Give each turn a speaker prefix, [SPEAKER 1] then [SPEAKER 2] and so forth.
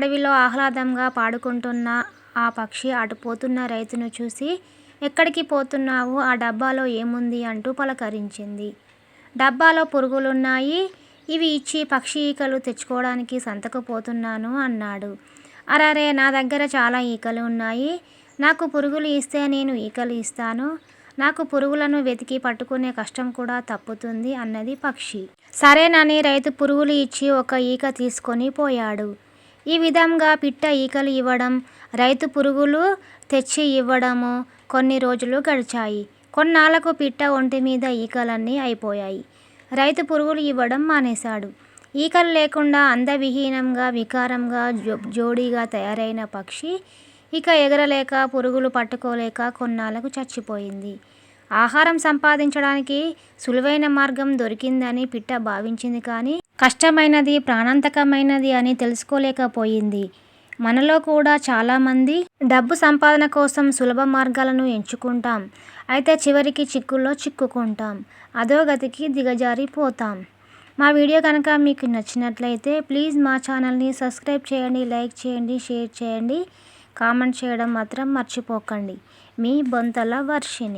[SPEAKER 1] అడవిలో ఆహ్లాదంగా పాడుకుంటున్న ఆ పక్షి అటు పోతున్న రైతును చూసి ఎక్కడికి పోతున్నావు ఆ డబ్బాలో ఏముంది అంటూ పలకరించింది. డబ్బాలో పురుగులున్నాయి. ఇవి ఇచ్చి పక్షి ఈకలు తెచ్చుకోవడానికి సంతకు పోతున్నాను అన్నాడు. అరారే నా దగ్గర చాలా ఈకలు ఉన్నాయి. నాకు పురుగులు ఇస్తే నేను ఈకలు ఇస్తాను. నాకు పురుగులను వెతికి పట్టుకునే కష్టం కూడా తప్పుతుంది అన్నది పక్షి. సరేనని రైతు పురుగులు ఇచ్చి ఒక ఈక తీసుకొని పోయాడు. ఈ విధంగా పిట్ట ఈకలు ఇవ్వడం, రైతు పురుగులు తెచ్చి ఇవ్వడము కొన్ని రోజులు గడిచాయి. కొన్నాళ్ళకు పిట్ట ఒంటి మీద ఈకలన్నీ అయిపోయాయి. రైతు పురుగులు ఇవ్వడం మానేశాడు. ఈకలు లేకుండా అందవిహీనంగా, వికారంగా, జో జోడీగా తయారైన పక్షి ఇక ఎగరలేక, పురుగులు పట్టుకోలేక కొన్నాళ్ళకు చచ్చిపోయింది. ఆహారం సంపాదించడానికి సులువైన మార్గం దొరికిందని పిట్ట భావించింది కానీ, కష్టమైనది, ప్రాణాంతకమైనది అని తెలుసుకోలేకపోయింది. మనలో కూడా చాలామంది డబ్బు సంపాదన కోసం సులభ మార్గాలను ఎంచుకుంటాం. అయితే చివరికి చిక్కుల్లో చిక్కుకుంటాం. అధోగతికి దిగజారిపోతాం. మా వీడియో కనుక మీకు నచ్చినట్లయితే ప్లీజ్ మా ఛానల్ని సబ్స్క్రైబ్ చేయండి. లైక్ చేయండి. షేర్ చేయండి. కామెంట్ చేయడం మాత్రం మర్చిపోకండి. మీ బొంతల వర్షిణి